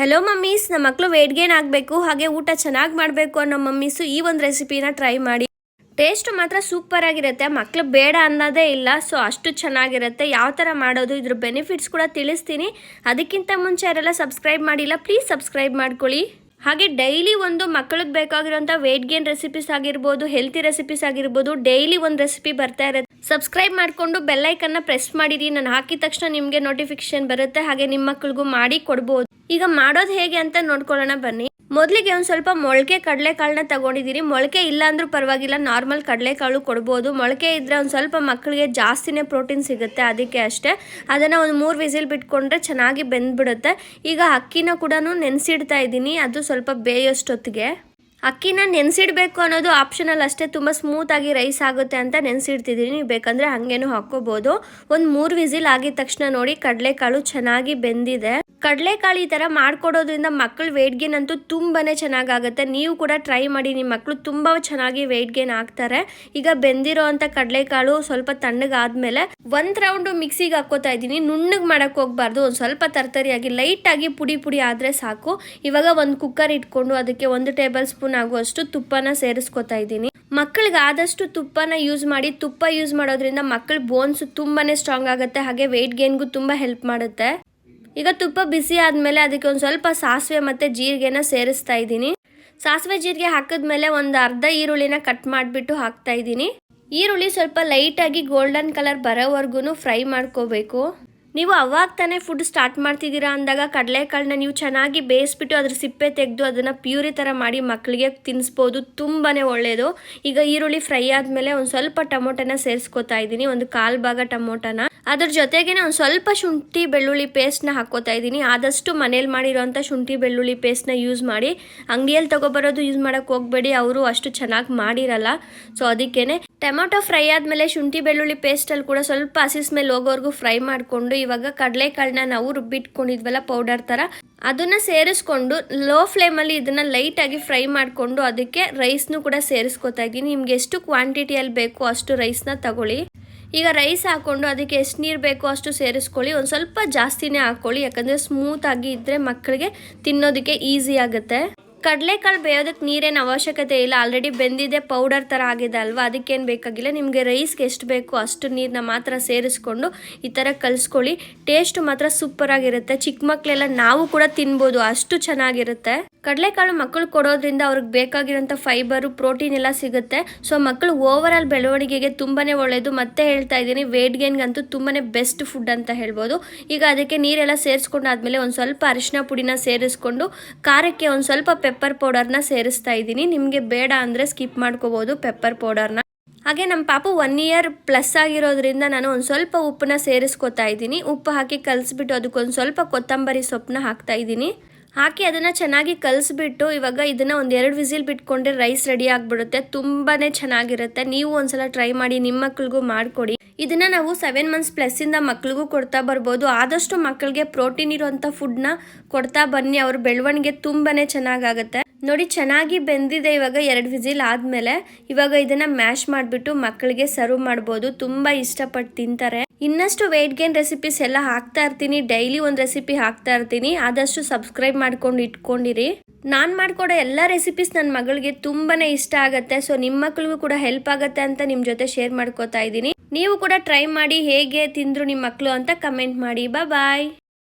Hello mummies ನಮ್ಮ ಮಕ್ಕಳು weight gain ಆಗಬೇಕು, ಹಾಗೆ ಊಟ ಚೆನ್ನಾಗಿ ಮಾಡಬೇಕು ಅನ್ನೋ ಮಮ್ಮೀಸು ಈ ಒಂದು ರೆಸಿಪಿನ ಟ್ರೈ ಮಾಡಿ. ಟೇಸ್ಟ್ ಮಾತ್ರ ಸೂಪರ್ ಆಗಿರುತ್ತೆ. ಮಕ್ಕಳು ಬೇಡ ಅನ್ನೋದೇ ಇಲ್ಲ. ಸೊ ಅಷ್ಟು ಚೆನ್ನಾಗಿರುತ್ತೆ. ಯಾವ ಥರ ಮಾಡೋದು, ಇದ್ರ ಬೆನಿಫಿಟ್ಸ್ ಕೂಡ ತಿಳಿಸ್ತೀನಿ. ಅದಕ್ಕಿಂತ ಮುಂಚೆ ಯಾರೆಲ್ಲ ಸಬ್ಸ್ಕ್ರೈಬ್ ಮಾಡಿಲ್ಲ ಪ್ಲೀಸ್ ಸಬ್ಸ್ಕ್ರೈಬ್ ಮಾಡ್ಕೊಳ್ಳಿ. ಹಾಗೆ ಡೈಲಿ ಒಂದು ಮಕ್ಕಳಿಗೆ ಬೇಕಾಗಿರೋಂಥ ವೇಟ್ ಗೇನ್ ರೆಸಿಪೀಸ್ ಆಗಿರ್ಬೋದು ಹೆಲ್ತಿ ರೆಸಿಪೀಸ್ ಆಗಿರ್ಬೋದು ಡೈಲಿ ಒಂದು ರೆಸಿಪಿ ಬರ್ತಾ ಇರುತ್ತೆ. ಸಬ್ಸ್ಕ್ರೈಬ್ ಮಾಡಿಕೊಂಡು ಬೆಲ್ಲೈಕನ್ನ ಪ್ರೆಸ್ ಮಾಡಿರಿ. ನಾನು ಹಾಕಿದ ತಕ್ಷಣ ನಿಮಗೆ ನೋಟಿಫಿಕೇಶನ್ ಬರುತ್ತೆ. ಹಾಗೆ ನಿಮ್ಮ ಮಕ್ಕಳಿಗೂ ಮಾಡಿ ಕೊಡ್ಬೋದು. ಈಗ ಮಾಡೋದು ಹೇಗೆ ಅಂತ ನೋಡ್ಕೊಳ್ಳೋಣ ಬನ್ನಿ. ಮೊದಲಿಗೆ ಒಂದು ಸ್ವಲ್ಪ ಮೊಳಕೆ ಕಡಲೆಕಾಳನ್ನ ತಗೊಂಡಿದ್ದೀರಿ ಮೊಳಕೆ ಇಲ್ಲ ಅಂದ್ರೂ ಪರವಾಗಿಲ್ಲ ನಾರ್ಮಲ್ ಕಡಲೆಕಾಳು ಕೊಡ್ಬೋದು. ಮೊಳಕೆ ಇದ್ರೆ ಒಂದು ಸ್ವಲ್ಪ ಮಕ್ಕಳಿಗೆ ಜಾಸ್ತಿನೇ ಪ್ರೋಟೀನ್ ಸಿಗುತ್ತೆ ಅದಕ್ಕೆ ಅಷ್ಟೇ. ಅದನ್ನು ಒಂದು ಮೂರು ವಿಸಿಲ್ ಬಿಟ್ಕೊಂಡ್ರೆ ಚೆನ್ನಾಗಿ ಬೆಂದ್ಬಿಡುತ್ತೆ. ಈಗ ಅಕ್ಕಿನ ಕೂಡ ನೆನೆಸಿಡ್ತಾ ಇದ್ದೀನಿ. ಅದು ಸ್ವಲ್ಪ ಬೇಯೋಷ್ಟೊತ್ತಿಗೆ. ಅಕ್ಕಿನ ನೆನೆಸಿಡ್ಬೇಕು ಅನ್ನೋದು ಆಪ್ಷನಲ್ ಅಷ್ಟೇ. ತುಂಬ ಸ್ಮೂತಾಗಿ ರೈಸ್ ಆಗುತ್ತೆ ಅಂತ ನೆನೆಸಿಡ್ತಿದ್ದೀನಿ ನೀವು ಬೇಕಂದರೆ ಹಾಗೇನು ಹಾಕ್ಕೋಬೋದು. ಒಂದು ಮೂರು ವಿಸಿಲ್ ಆಗಿದ ತಕ್ಷಣ ನೋಡಿ ಕಡಲೆಕಾಳು ಚೆನ್ನಾಗಿ ಬೆಂದಿದೆ. ಕಡಲೆಕಾಳು ಈ ಥರ ಮಾಡ್ಕೊಡೋದ್ರಿಂದ ಮಕ್ಕಳು ವೆಯ್ಟ್ ಗೇನ್ ಅಂತೂ ತುಂಬಾ ಚೆನ್ನಾಗಾಗುತ್ತೆ. ನೀವು ಕೂಡ ಟ್ರೈ ಮಾಡಿ ನಿಮ್ಮ ಮಕ್ಕಳು ತುಂಬ ಚೆನ್ನಾಗಿ ವೆಯ್ಟ್ ಗೇನ್ ಆಗ್ತಾರೆ. ಈಗ ಬೆಂದಿರೋ ಅಂಥ ಕಡಲೆಕಾಳು ಸ್ವಲ್ಪ ತಣ್ಣಗಾದ್ಮೇಲೆ ಒಂದು ರೌಂಡು ಮಿಕ್ಸಿಗೆ ಹಾಕೋತಾ ಇದ್ದೀನಿ. ನುಣ್ಣಗೆ ಮಾಡೋಕ್ಕೆ ಹೋಗ್ಬಾರ್ದು. ಒಂದು ಸ್ವಲ್ಪ ತರ್ತರಿಯಾಗಿ ಲೈಟಾಗಿ ಪುಡಿ ಪುಡಿ ಆದರೆ ಸಾಕು. ಇವಾಗ ಒಂದು ಕುಕ್ಕರ್ ಇಟ್ಕೊಂಡು ಅದಕ್ಕೆ ಒಂದು ಟೇಬಲ್ ಸ್ಪೂನ್ ಆಗುವಷ್ಟು ತುಪ್ಪನ ಸೇರಿಸ್ಕೊತಾ ಇದ್ದೀನಿ. ಮಕ್ಕಳಿಗೆ ಆದಷ್ಟು ತುಪ್ಪನ ಯೂಸ್ ಮಾಡಿ, ತುಪ್ಪ ಯೂಸ್ ಮಾಡೋದ್ರಿಂದ ಮಕ್ಕಳ ಬೋನ್ಸ್ ತುಂಬಾನೇ ಸ್ಟ್ರಾಂಗ್ ಆಗುತ್ತೆ, ಹಾಗೆ ವೆಯ್ಟ್ ಗೇನ್ಗೂ ತುಂಬ ಹೆಲ್ಪ್ ಮಾಡುತ್ತೆ. ಈಗ ತುಪ್ಪ ಬಿಸಿ ಆದಮೇಲೆ ಅದಕ್ಕೆ ಒಂದು ಸ್ವಲ್ಪ ಸಾಸಿವೆ ಮತ್ತು ಜೀರಿಗೆನ ಸೇರಿಸ್ತಾ ಇದ್ದೀನಿ. ಸಾಸಿವೆ ಜೀರಿಗೆ ಹಾಕಿದ್ಮೇಲೆ ಒಂದು ಅರ್ಧ ಈರುಳ್ಳಿನ ಕಟ್ ಮಾಡಿಬಿಟ್ಟು ಹಾಕ್ತಾ ಇದ್ದೀನಿ. ಈರುಳ್ಳಿ ಸ್ವಲ್ಪ ಲೈಟಾಗಿ ಗೋಲ್ಡನ್ ಕಲರ್ ಬರೋವರೆಗೂ ಫ್ರೈ ಮಾಡ್ಕೋಬೇಕು. ನೀವು ಅವಾಗ ತಾನೇ ಫುಡ್ ಸ್ಟಾರ್ಟ್ ಮಾಡ್ತಿದ್ದೀರಾ ಅಂದಾಗ ಕಡಲೆಕಾಳನ್ನ ನೀವು ಚೆನ್ನಾಗಿ ಬೇಯಿಸ್ಬಿಟ್ಟು ಅದ್ರ ಸಿಪ್ಪೆ ತೆಗೆದು ಅದನ್ನು ಪ್ಯೂರಿ ಥರ ಮಾಡಿ ಮಕ್ಕಳಿಗೆ ತಿನ್ನಿಸ್ಬೋದು ತುಂಬಾ ಒಳ್ಳೆಯದು ಈಗ ಈರುಳ್ಳಿ ಫ್ರೈ ಆದಮೇಲೆ ಒಂದು ಸ್ವಲ್ಪ ಟೊಮೊಟೊನ ಸೇರಿಸ್ಕೊತಾ ಇದ್ದೀನಿ, ಒಂದು ಕಾಲು ಭಾಗ ಟೊಮೊಟೊನ. ಅದ್ರ ಜೊತೆಗೇನೆ ಒಂದು ಸ್ವಲ್ಪ ಶುಂಠಿ ಬೆಳ್ಳುಳ್ಳಿ ಪೇಸ್ಟ್ನ ಹಾಕ್ಕೋತಾ ಇದ್ದೀನಿ. ಆದಷ್ಟು ಮನೇಲಿ ಮಾಡಿರೋಂಥ ಶುಂಠಿ ಬೆಳ್ಳುಳ್ಳಿ ಪೇಸ್ಟ್ನ ಯೂಸ್ ಮಾಡಿ. ಅಂಗಡಿಯಲ್ಲಿ ತೊಗೊಬರೋದು ಯೂಸ್ ಮಾಡೋಕ್ಕೆ ಹೋಗಬೇಡಿ. ಅವರು ಅಷ್ಟು ಚೆನ್ನಾಗಿ ಮಾಡಿರಲ್ಲ. ಸೊ ಅದಕ್ಕೇ ಟೊಮೊಟೊ ಫ್ರೈ ಆದಮೇಲೆ ಶುಂಠಿ ಬೆಳ್ಳುಳ್ಳಿ ಪೇಸ್ಟಲ್ಲಿ ಕೂಡ ಸ್ವಲ್ಪ ಹಸಿಸ್ ಸ್ಮೆಲ್ ಹೋಗೋವರೆಗೂ ಫ್ರೈ ಮಾಡಿಕೊಂಡು ಇವಾಗ ಕಡಲೆಕಾಳನ್ನ ನಾವು ರುಬ್ಬಿಟ್ಕೊಂಡಿದ್ವಲ್ಲ ಪೌಡರ್ ಥರ ಅದನ್ನು ಸೇರಿಸ್ಕೊಂಡು ಲೋ ಫ್ಲೇಮಲ್ಲಿ ಇದನ್ನು ಲೈಟಾಗಿ ಫ್ರೈ ಮಾಡಿಕೊಂಡು ಅದಕ್ಕೆ ರೈಸ್ನು ಕೂಡ ಸೇರಿಸ್ಕೊತಾ ಇದ್ದೀನಿ. ನಿಮ್ಗೆ ಎಷ್ಟು ಕ್ವಾಂಟಿಟಿಯಲ್ಲಿ ಬೇಕೋ ಅಷ್ಟು ರೈಸ್ನ ತಗೊಳ್ಳಿ. ಈಗ ರೈಸ್ ಹಾಕ್ಕೊಂಡು ಅದಕ್ಕೆ ಎಷ್ಟು ನೀರು ಬೇಕೋ ಅಷ್ಟು ಸೇರಿಸ್ಕೊಳ್ಳಿ. ಒಂದು ಸ್ವಲ್ಪ ಜಾಸ್ತಿನೇ ಹಾಕ್ಕೊಳ್ಳಿ ಯಾಕಂದರೆ ಸ್ಮೂತಾಗಿ ಇದ್ದರೆ ಮಕ್ಕಳಿಗೆ ತಿನ್ನೋದಕ್ಕೆ ಈಸಿ ಆಗುತ್ತೆ. ಕಡಲೆಕಾಳು ಬೇಯೋದಕ್ಕೆ ನೀರೇನು ಅವಶ್ಯಕತೆ ಇಲ್ಲ. ಆಲ್ರೆಡಿ ಬೆಂದಿದೆ ಪೌಡರ್ ಥರ ಆಗಿದೆ ಅಲ್ವಾ? ಅದಕ್ಕೇನು ಬೇಕಾಗಿಲ್ಲ. ನಿಮಗೆ ರೈಸ್ಗೆ ಎಷ್ಟು ಬೇಕು ಅಷ್ಟು ನೀರನ್ನ ಮಾತ್ರ ಸೇರಿಸ್ಕೊಂಡು ಈ ಥರ ಕಲಿಸ್ಕೊಳ್ಳಿ. ಟೇಸ್ಟ್ ಮಾತ್ರ ಸೂಪರಾಗಿರುತ್ತೆ ಚಿಕ್ಕ ಮಕ್ಕಳೆಲ್ಲ ನಾವು ಕೂಡ ತಿನ್ಬೋದು. ಅಷ್ಟು ಚೆನ್ನಾಗಿರುತ್ತೆ. ಕಡಲೆಕಾಳು ಮಕ್ಕಳು ಕೊಡೋದ್ರಿಂದ ಅವ್ರಿಗೆ ಬೇಕಾಗಿರೋಂಥ ಫೈಬರು ಪ್ರೋಟೀನ್ ಎಲ್ಲ ಸಿಗುತ್ತೆ. ಸೊ ಮಕ್ಕಳು ಓವರ್ ಬೆಳವಣಿಗೆಗೆ ತುಂಬಾ ಒಳ್ಳೆಯದು ಮತ್ತೆ ಹೇಳ್ತಾ ಇದ್ದೀನಿ ವೇಟ್ ಗೇನ್ಗಂತೂ ತುಂಬಾ ಬೆಸ್ಟ್ ಫುಡ್ ಅಂತ ಹೇಳ್ಬೋದು. ಈಗ ಅದಕ್ಕೆ ನೀರೆಲ್ಲ ಸೇರಿಸ್ಕೊಂಡಾದ್ಮೇಲೆ ಒಂದು ಸ್ವಲ್ಪ ಅರಿಶಿನ ಪುಡಿನ ಸೇರಿಸ್ಕೊಂಡು, ಖಾರಕ್ಕೆ ಒಂದು ಸ್ವಲ್ಪ ಪೆಪ್ಪರ್ ಪೌಡರ್ನ ಸೇರಿಸ್ತಾ ಇದ್ದೀನಿ. ನಿಮಗೆ ಬೇಡ ಅಂದರೆ ಸ್ಕಿಪ್ ಮಾಡ್ಕೋಬೋದು ಪೆಪ್ಪರ್ ಪೌಡರ್ನ ಹಾಗೆ ನಮ್ಮ ಪಾಪು ಒನ್ ಇಯರ್ ಪ್ಲಸ್ ಆಗಿರೋದ್ರಿಂದ ನಾನು ಒಂದು ಸ್ವಲ್ಪ ಉಪ್ಪನ್ನ ಸೇರಿಸ್ಕೊತಾ ಇದ್ದೀನಿ. ಉಪ್ಪು ಹಾಕಿ ಕಲಿಸ್ಬಿಟ್ಟು ಅದಕ್ಕೊಂದು ಸ್ವಲ್ಪ ಕೊತ್ತಂಬರಿ ಸೊಪ್ಪನ್ನ ಹಾಕ್ತಾ ಇದ್ದೀನಿ. ಹಾಕಿ ಅದನ್ನು ಚೆನ್ನಾಗಿ ಕಲಿಸ್ಬಿಟ್ಟು ಇವಾಗ ಇದನ್ನು ಒಂದು ಎರಡು ವಿಸಿಲ್ ಬಿಟ್ಕೊಂಡ್ರೆ ರೈಸ್ ರೆಡಿ ಆಗಿಬಿಡುತ್ತೆ. ತುಂಬಾ ಚೆನ್ನಾಗಿರುತ್ತೆ. ನೀವು ಒಂದ್ಸಲ ಟ್ರೈ ಮಾಡಿ, ನಿಮ್ಮ ಮಕ್ಕಳಿಗೂ ಮಾಡಿಕೊಡಿ. ಇದನ್ನು ನಾವು ಸೆವೆನ್ ಮಂತ್ಸ್ ಪ್ಲಸ್ಸಿಂದ ಮಕ್ಕಳಿಗೂ ಕೊಡ್ತಾ ಬರ್ಬೋದು. ಆದಷ್ಟು ಮಕ್ಕಳಿಗೆ ಪ್ರೋಟೀನ್ ಇರುವಂಥ ಫುಡ್ನ ಕೊಡ್ತಾ ಬನ್ನಿ. ಅವ್ರ ಬೆಳವಣಿಗೆ ತುಂಬಾ ಚೆನ್ನಾಗಾಗುತ್ತೆ. ನೋಡಿ, ಚೆನ್ನಾಗಿ ಬೆಂದಿದೆ ಇವಾಗ ಎರಡು ವಿಸಿಲ್ ಆದಮೇಲೆ. ಇವಾಗ ಇದನ್ನು ಮ್ಯಾಶ್ ಮಾಡಿಬಿಟ್ಟು ಮಕ್ಕಳಿಗೆ ಸರ್ವ್ ಮಾಡ್ಬೋದು. ತುಂಬ ಇಷ್ಟಪಟ್ಟು ತಿಂತಾರೆ. ಇನ್ನಷ್ಟು ವೆಯ್ಟ್ ಗೇನ್ ರೆಸಿಪೀಸ್ ಎಲ್ಲ ಹಾಕ್ತಾ ಇರ್ತೀನಿ. ಡೈಲಿ ಒಂದು ರೆಸಿಪಿ ಹಾಕ್ತಾ ಇರ್ತೀನಿ. ಆದಷ್ಟು ಸಬ್ಸ್ಕ್ರೈಬ್ ಮಾಡ್ಕೊಂಡು ಇಟ್ಕೊಂಡಿರಿ. ನಾನು ಮಾಡಿಕೊಡೋ ಎಲ್ಲ ರೆಸಿಪೀಸ್ ನನ್ನ ಮಗಳಿಗೆ ತುಂಬಾ ಇಷ್ಟ ಆಗುತ್ತೆ. ಸೊ ನಿಮ್ಮ ಮಕ್ಳಿಗೂ ಕೂಡ ಹೆಲ್ಪ್ ಆಗುತ್ತೆ ಅಂತ ನಿಮ್ಮ ಜೊತೆ ಶೇರ್ ಮಾಡ್ಕೋತಾ ಇದ್ದೀನಿ. ನೀವು ಕೂಡ ಟ್ರೈ ಮಾಡಿ ಹೇಗೆ ತಿಂದ್ರು ನಿಮ್ಮ ಮಕ್ಕಳು ಅಂತ ಕಮೆಂಟ್ ಮಾಡಿ. ಬಾಯ್